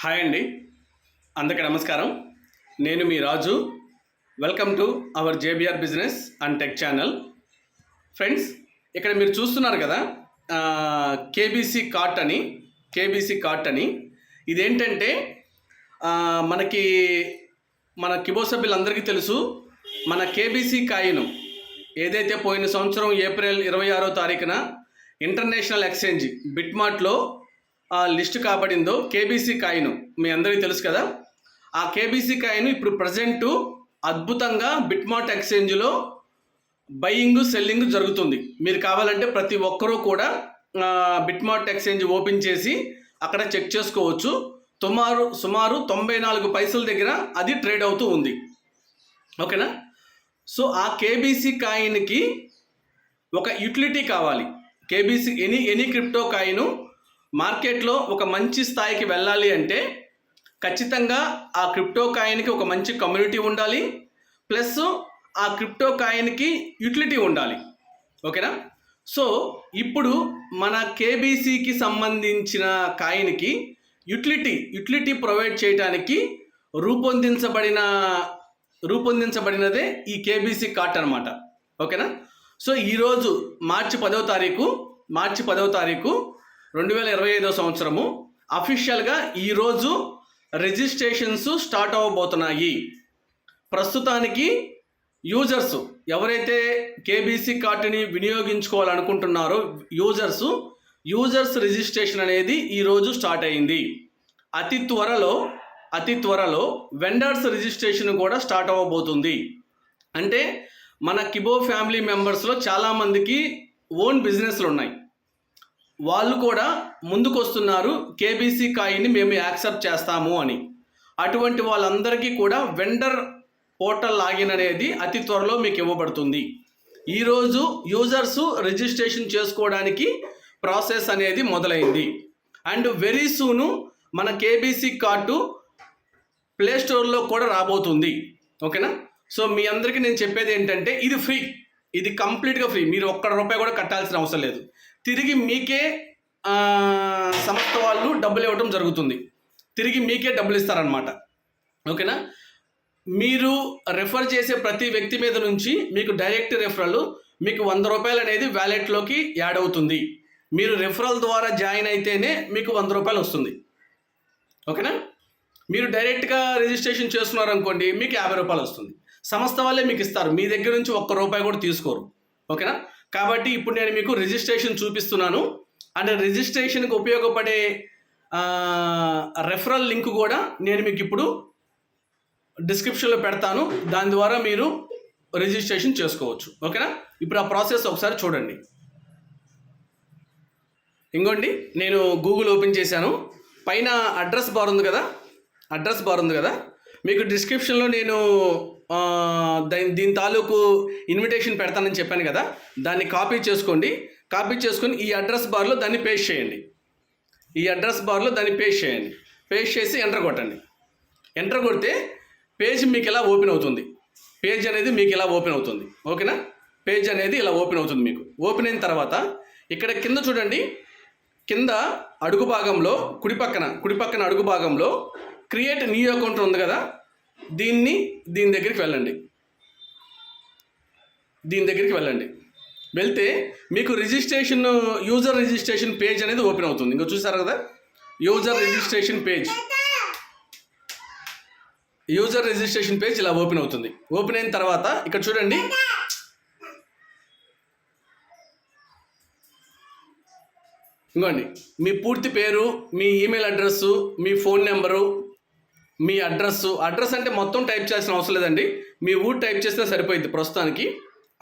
Hi అండి. అందరికీ నమస్కారం. నేను మీ Raju. Welcome to our JBR business and tech channel friends ఇక్కడ మీరు చూస్తున్నారు కదా కేబీసీ కార్ట్ అని కేబీసీ కార్ట్ అని. ఇదేంటంటే మనకి మన కిబో సభ్యులందరికీ తెలుసు మన కేబీసీ కాయిన్ ఏదైతే పోయిన సంవత్సరం ఏప్రిల్ ఇరవై ఆరో తారీఖున ఇంటర్నేషనల్ ఎక్స్చేంజ్ బిట్మార్ట్లో లిస్ట్ కాబడిందో కేబీసీ కాయిన్ మీ అందరికీ తెలుసు కదా? ఆ కేబీసీ కాయిన్ ఇప్పుడు ప్రజెంట్ అద్భుతంగా బిట్మార్ట్ ఎక్స్చేంజ్లో బయింగ్ సెల్లింగ్ జరుగుతుంది. మీరు కావాలంటే ప్రతి ఒక్కరూ కూడా ఆ, బిట్మార్ట్ ఎక్స్చేంజ్ ఓపెన్ చేసి అక్కడ చెక్ చేసుకోవచ్చు. సుమారు సుమారు తొంభై నాలుగు పైసల దగ్గర అది ట్రేడ్ అవుతూ ఉంది. ఓకేనా? సో ఆ కేబీసీ కాయిన్కి ఒక యూటిలిటీ కావాలి. KBC any any crypto coin మార్కెట్లో ఒక మంచి స్థాయికి వెళ్ళాలి అంటే ఖచ్చితంగా ఆ క్రిప్టో కాయిన్కి ఒక మంచి కమ్యూనిటీ ఉండాలి. ప్లస్ ఆ క్రిప్టో కాయిన్కి యూటిలిటీ ఉండాలి. ఓకేనా? సో ఇప్పుడు మన కేబీసీకి సంబంధించిన కాయిన్కి యూటిలిటీ యూటిలిటీ ప్రొవైడ్ చేయడానికి రూపొందించబడిన రూపొందించబడినదే ఈ కేబీసీ కార్ట్ అనమాట ఓకేనా? సో ఈరోజు మార్చి పదవ తారీఖు మార్చి పదవ తారీఖు రెండు వేల ఇరవై ఐదో సంవత్సరము అఫీషియల్గా ఈరోజు రిజిస్ట్రేషన్స్ స్టార్ట్ అవ్వబోతున్నాయి. ప్రస్తుతానికి యూజర్స్ ఎవరైతే కేబీసీ కార్డుని వినియోగించుకోవాలనుకుంటున్నారో యూజర్స్ యూజర్స్ రిజిస్ట్రేషన్ అనేది ఈరోజు స్టార్ట్ అయింది. అతి త్వరలో అతి త్వరలో వెండర్స్ రిజిస్ట్రేషన్ కూడా స్టార్ట్ అవ్వబోతుంది. అంటే మన కిబో ఫ్యామిలీ మెంబర్స్లో చాలామందికి ఓన్ బిజినెస్లు ఉన్నాయి. వాళ్ళు కూడా ముందుకు వస్తున్నారు కేబీసీ కాయిని మేము యాక్సెప్ట్ చేస్తాము అని. అటువంటి వాళ్ళందరికీ కూడా వెండర్ పోర్టల్ లాగిన్ అనేది అతి త్వరలో మీకు ఇవ్వబడుతుంది. ఈరోజు యూజర్స్ రిజిస్ట్రేషన్ చేసుకోవడానికి ప్రాసెస్ అనేది మొదలైంది. అండ్ వెరీ సూను మన కేబీసీ కార్డు ప్లే స్టోర్లో కూడా రాబోతుంది. ఓకేనా? సో మీ అందరికీ నేను చెప్పేది ఏంటంటే ఇది ఫ్రీ. ఇది కంప్లీట్గా ఫ్రీ. మీరు ఒక్క రూపాయి కూడా కట్టాల్సిన అవసరం లేదు. తిరిగి మీకే సంస్థ వాళ్ళు డబ్బులు ఇవ్వడం జరుగుతుంది. తిరిగి మీకే డబ్బులు ఇస్తారనమాట ఓకేనా? మీరు రెఫర్ చేసే ప్రతి వ్యక్తి మీద నుంచి మీకు డైరెక్ట్ రెఫరల్ మీకు వంద రూపాయలు అనేది వ్యాలెట్లోకి యాడ్ అవుతుంది. మీరు రెఫరల్ ద్వారా జాయిన్ అయితేనే మీకు వంద రూపాయలు వస్తుంది. ఓకేనా? మీరు డైరెక్ట్గా రిజిస్ట్రేషన్ చేస్తున్నారు అనుకోండి మీకు యాభై రూపాయలు వస్తుంది. సంస్థ వాళ్ళే మీకు ఇస్తారు. మీ దగ్గర నుంచి ఒక్క రూపాయి కూడా తీసుకోరు. ఓకేనా? కాబట్టి ఇప్పుడు నేను మీకు రిజిస్ట్రేషన్ చూపిస్తున్నాను. అండ్ రిజిస్ట్రేషన్కి ఉపయోగపడే రెఫరల్ లింక్ కూడా నేను మీకు ఇప్పుడు డిస్క్రిప్షన్లో పెడతాను. దాని ద్వారా మీరు రిజిస్ట్రేషన్ చేసుకోవచ్చు. ఓకేనా? ఇప్పుడు ఆ ప్రాసెస్ ఒకసారి చూడండి. ఇంకోండి నేను గూగుల్ ఓపెన్ చేశాను. పైన అడ్రస్ బార్ ఉంది కదా? అడ్రస్ బార్ ఉంది కదా? మీకు డిస్క్రిప్షన్లో నేను ఆ, దాని దీని తాలూకు ఇన్విటేషన్ పెడతానని చెప్పాను కదా దాన్ని కాపీ చేసుకోండి. కాపీ చేసుకొని ఈ అడ్రస్ బార్లో దాన్ని పేస్ట్ చేయండి. ఈ అడ్రస్ బార్లో దాన్ని పేస్ట్ చేయండి. పేస్ట్ చేసి ఎంటర్ కొట్టండి. ఎంటర్ కొడితే పేజ్ మీకు ఇలా ఓపెన్ అవుతుంది? పేజ్ అనేది మీకు ఇలా ఓపెన్ అవుతుంది? ఓకేనా పేజ్ అనేది ఇలా ఓపెన్ అవుతుంది మీకు. ఓపెన్ అయిన తర్వాత ఇక్కడ కింద చూడండి. కింద అడుగు భాగంలో కుడి పక్కన కుడి పక్కన అడుగు భాగంలో క్రియేట్ న్యూ అకౌంట్ ఉంది కదా? దీన్ని దీని దగ్గరికి వెళ్ళండి. దీని దగ్గరికి వెళ్ళండి. వెళ్తే మీకు రిజిస్ట్రేషన్ యూజర్ రిజిస్ట్రేషన్ పేజ్ అనేది ఓపెన్ అవుతుంది. ఇంకా చూసారు కదా? User registration page user registration page ఇలా ఓపెన్ అవుతుంది. ఓపెన్ అయిన తర్వాత ఇక్కడ చూడండి. ఇంకోండి. మీ పూర్తి పేరు మీ ఈమెయిల్ అడ్రస్సు మీ ఫోన్ నెంబరు మీ అడ్రస్ అడ్రస్ అంటే మొత్తం టైప్ చేయాల్సిన అవసరం లేదండి. మీ ఊరు టైప్ చేస్తే సరిపోయింది ప్రస్తుతానికి.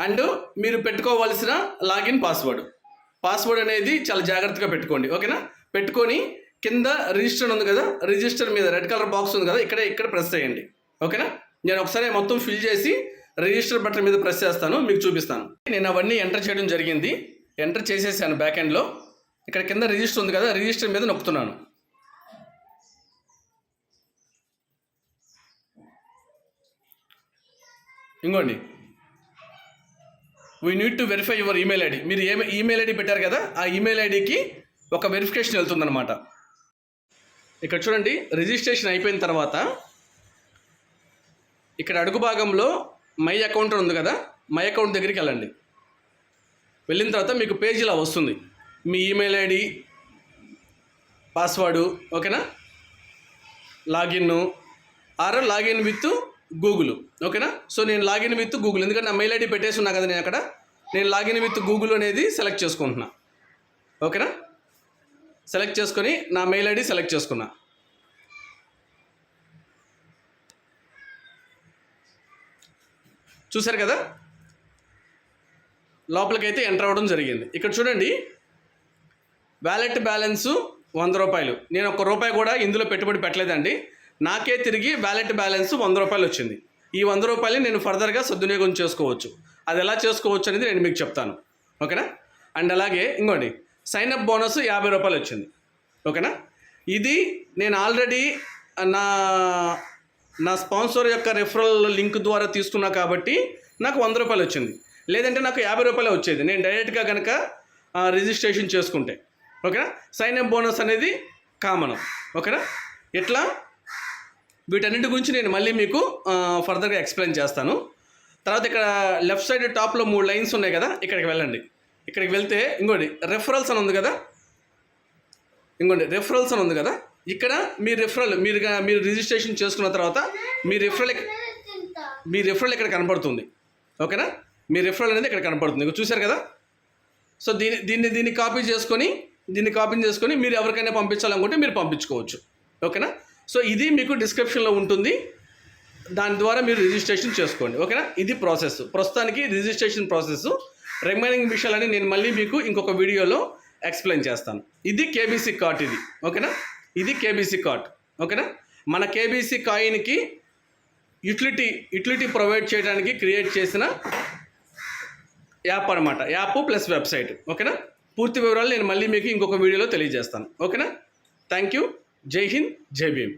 అండ్ మీరు పెట్టుకోవాల్సిన లాగిన్ పాస్వర్డ్. పాస్వర్డ్ అనేది చాలా జాగ్రత్తగా పెట్టుకోండి ఓకేనా? పెట్టుకొని కింద రిజిస్టర్ ఉంది కదా రిజిస్టర్ మీద రెడ్ కలర్ బాక్స్ ఉంది కదా ఇక్కడ ఇక్కడ ప్రెస్ చేయండి ఓకేనా? నేను ఒకసారి మొత్తం ఫిల్ చేసి రిజిస్టర్ బటన్ మీద ప్రెస్ చేస్తాను మీకు చూపిస్తాను. నేను అవన్నీ ఎంటర్ చేయడం జరిగింది. ఎంటర్ చేసేసాను బ్యాక్ ఎండ్లో ఇక్కడ కింద రిజిస్టర్ ఉంది కదా రిజిస్టర్ మీద నొక్కుతున్నాను. ఇంకోండి. We need to verify your email ID మీరు ఏ ఈమెయిల్ ఐడి పెట్టారు కదా ఆ ఈమెయిల్ ఐడికి ఒక వెరిఫికేషన్ వెళ్తుందనమాట ఇక్కడ చూడండి రిజిస్ట్రేషన్ అయిపోయిన తర్వాత ఇక్కడ అడుగు భాగంలో మై అకౌంట్ ఉంది కదా మై అకౌంట్ దగ్గరికి వెళ్ళండి. వెళ్ళిన తర్వాత మీకు పేజ్ ఇలా వస్తుంది. మీ ఈమెయిల్ ఐడి పాస్వర్డు ఓకేనా? Login or login with Google ఓకేనా సో నేను లాగిన్ విత్ గూగుల్ ఎందుకంటే నా మెయిల్ ఐడి పెట్టేసి ఉన్నా కదా నేను అక్కడ? నేను లాగిన్ విత్ గూగుల్ అనేది సెలెక్ట్ చేసుకుంటున్నా. ఓకేనా సెలెక్ట్ చేసుకొని నా మెయిల్ ఐడి సెలెక్ట్ చేసుకున్నా. చూసారు కదా? లోపలికైతే ఎంటర్ అవ్వడం జరిగింది. ఇక్కడ చూడండి. వ్యాలెట్ బ్యాలెన్సు వంద రూపాయలు. నేను ఒక్క రూపాయి కూడా ఇందులో పెట్టుబడి పెట్టలేదండి. నాకే తిరిగి వ్యాలెట్ బ్యాలెన్స్ వంద రూపాయలు వచ్చింది. ఈ వంద రూపాయలు నేను ఫర్దర్గా సద్వినియోగం చేసుకోవచ్చు. అది ఎలా చేసుకోవచ్చు అనేది నేను మీకు చెప్తాను. ఓకేనా? అండ్ అలాగే ఇంకోండి సైన్ అప్ బోనస్ యాభై రూపాయలు వచ్చింది. ఓకేనా? ఇది నేను ఆల్రెడీ నా నా స్పాన్సర్ యొక్క రెఫరల్ లింక్ ద్వారా తీసుకున్నా కాబట్టి నాకు వంద రూపాయలు వచ్చింది. లేదంటే నాకు యాభై రూపాయలు వచ్చేది. నేను డైరెక్ట్గా కనుక రిజిస్ట్రేషన్ చేసుకుంటే. ఓకేనా? సైన్ అప్ బోనస్ అనేది కామన్. ఓకేనా? ఇట్లా వీటన్నిటి గురించి నేను మళ్ళీ మీకు ఫర్దర్గా ఎక్స్ప్లెయిన్ చేస్తాను. తర్వాత ఇక్కడ లెఫ్ట్ సైడ్ టాప్లో మూడు లైన్స్ ఉన్నాయి కదా ఇక్కడికి వెళ్ళండి. ఇక్కడికి వెళ్తే ఇంకోటి రెఫరల్స్ అని ఉంది కదా? ఇంకోటి రెఫరల్స్ అని ఉంది కదా? ఇక్కడ మీ రెఫరల్ మీరు మీరు రిజిస్ట్రేషన్ చేసుకున్న తర్వాత మీ రెఫరల్ మీ రెఫరల్ ఇక్కడ కనపడుతుంది. ఓకేనా? మీ రెఫరల్ అనేది ఇక్కడ కనపడుతుంది. చూశారు కదా? సో దీన్ని దీన్ని దీన్ని కాపీ చేసుకొని దీన్ని కాపీ చేసుకొని మీరు ఎవరికైనా పంపించాలనుకుంటే మీరు పంపించుకోవచ్చు. ఓకేనా? సో ఇది మీకు డిస్క్రిప్షన్లో ఉంటుంది. దాని ద్వారా మీరు రిజిస్ట్రేషన్ చేసుకోండి. ఓకేనా? ఇది ప్రాసెస్ ప్రస్తుతానికి రిజిస్ట్రేషన్ ప్రాసెస్ రిమైనింగ్ విషయాలని నేను మళ్ళీ మీకు ఇంకొక వీడియోలో ఎక్స్ప్లెయిన్ చేస్తాను. ఇది కేబీసీ కార్ట్ ఇది. ఓకేనా? ఇది కేబీసీ కార్ట్ ఓకేనా? మన కేబీసీ కాయిన్కి యూటిలిటీ యూటిలిటీ ప్రొవైడ్ చేయడానికి క్రియేట్ చేసిన యాప్ అనమాట యాప్ ప్లస్ వెబ్సైట్. ఓకేనా? పూర్తి వివరాలు నేను మళ్ళీ మీకు ఇంకొక వీడియోలో తెలియజేస్తాను. ఓకేనా? థ్యాంక్ యూ జై హింద్ జై భీమ్